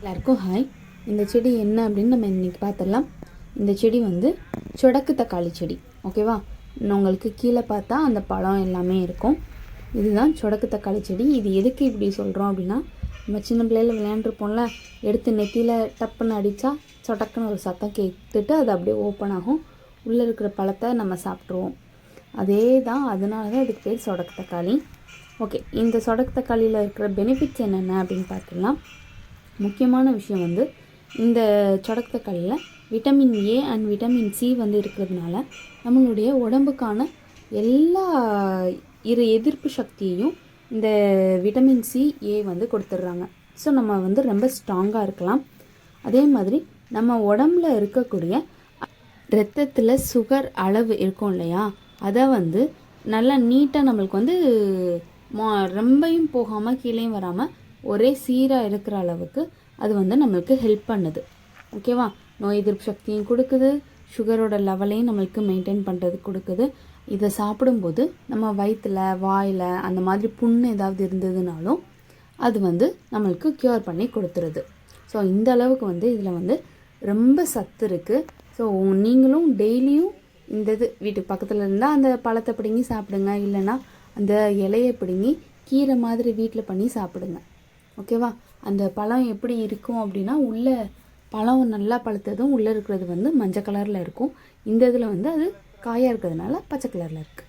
எல்லாருக்கும் ஹாய் இந்த செடி என்ன அப்படின்னு நம்ம இன்றைக்கி பார்த்துடலாம் இந்த செடி வந்து சொடக்கு தக்காளி செடி ஓகேவா இன்னும் உங்களுக்கு கீழே பார்த்தா அந்த பழம் எல்லாமே இருக்கும். இதுதான் சொடக்கு தக்காளி செடி. இது எதுக்கு இப்படி சொல்கிறோம் அப்படின்னா நம்ம சின்ன பிள்ளையில விளையாண்டுருப்போம்ல எடுத்து நெத்தியில் டப்புன்னு அடித்தா சொடக்குன்னு ஒரு சத்தம் கேட்டுட்டு அது அப்படியே ஓப்பன் ஆகும். உள்ளே இருக்கிற பழத்தை நம்ம சாப்பிட்ருவோம் அதே தான் அதனால தான் இதுக்கு பேர் சொடக்கு தக்காளி. ஓகே இந்த சொடக்கு தக்காளியில் இருக்கிற பெனிஃபிட்ஸ் என்னென்ன அப்படின்னு பார்த்துக்கலாம் முக்கியமான விஷயம் வந்து இந்த சொடக்கத்தக்காளியில் vitamin A and vitamin C வந்து இருக்கிறதுனால நம்மளுடைய உடம்புக்கான எல்லா இரு எதிர்ப்பு சக்தியையும் இந்த விட்டமின் சி ஏ வந்து கொடுத்துட்றாங்க. ஸோ நம்ம வந்து ரொம்ப ஸ்ட்ராங்காக இருக்கலாம். அதே மாதிரி நம்ம உடம்புல இருக்கக்கூடிய ரத்தத்தில் சுகர் அளவு இருக்கும் இல்லையா? அதை வந்து நல்லா நீட்டாக நம்மளுக்கு வந்து மா ரொம்பையும் போகாமல் கீழேயும் வராமல் ஒரே சீராக இருக்கிற அளவுக்கு அது வந்து நம்மளுக்கு ஹெல்ப் பண்ணுது. ஓகேவா நோய் எதிர்ப்பு சக்தியும் கொடுக்குது. சுகரோட லெவலையும் நம்மளுக்கு மெயின்டைன் பண்ணுறது கொடுக்குது. இதை சாப்பிடும்போது நம்ம வயிற்றில் வாயில் அந்த மாதிரி புண்ணு ஏதாவது இருந்ததுனாலும் அது வந்து நம்மளுக்கு க்யூர் பண்ணி கொடுத்துருது. ஸோ இந்த அளவுக்கு வந்து இதில் வந்து ரொம்ப சத்து இருக்குது ஸோ நீங்களும் டெய்லியும் இந்த இது வீட்டுக்கு பக்கத்தில் இருந்தால் அந்த பழத்தை பிடுங்கி சாப்பிடுங்க. இல்லைன்னா அந்த இலையை பிடுங்கி கீரை மாதிரி வீட்டில் பண்ணி சாப்பிடுங்க. ஓகேவா? அந்த பழம் எப்படி இருக்கும் அப்படின்னா உள்ளே பழம் நல்லா பழுத்ததும் உள்ளே இருக்கிறது வந்து மஞ்சள் கலரில் இருக்கும். இந்த இதில் வந்து அது காயாக இருக்கிறதுனால பச்சை கலரில் இருக்குது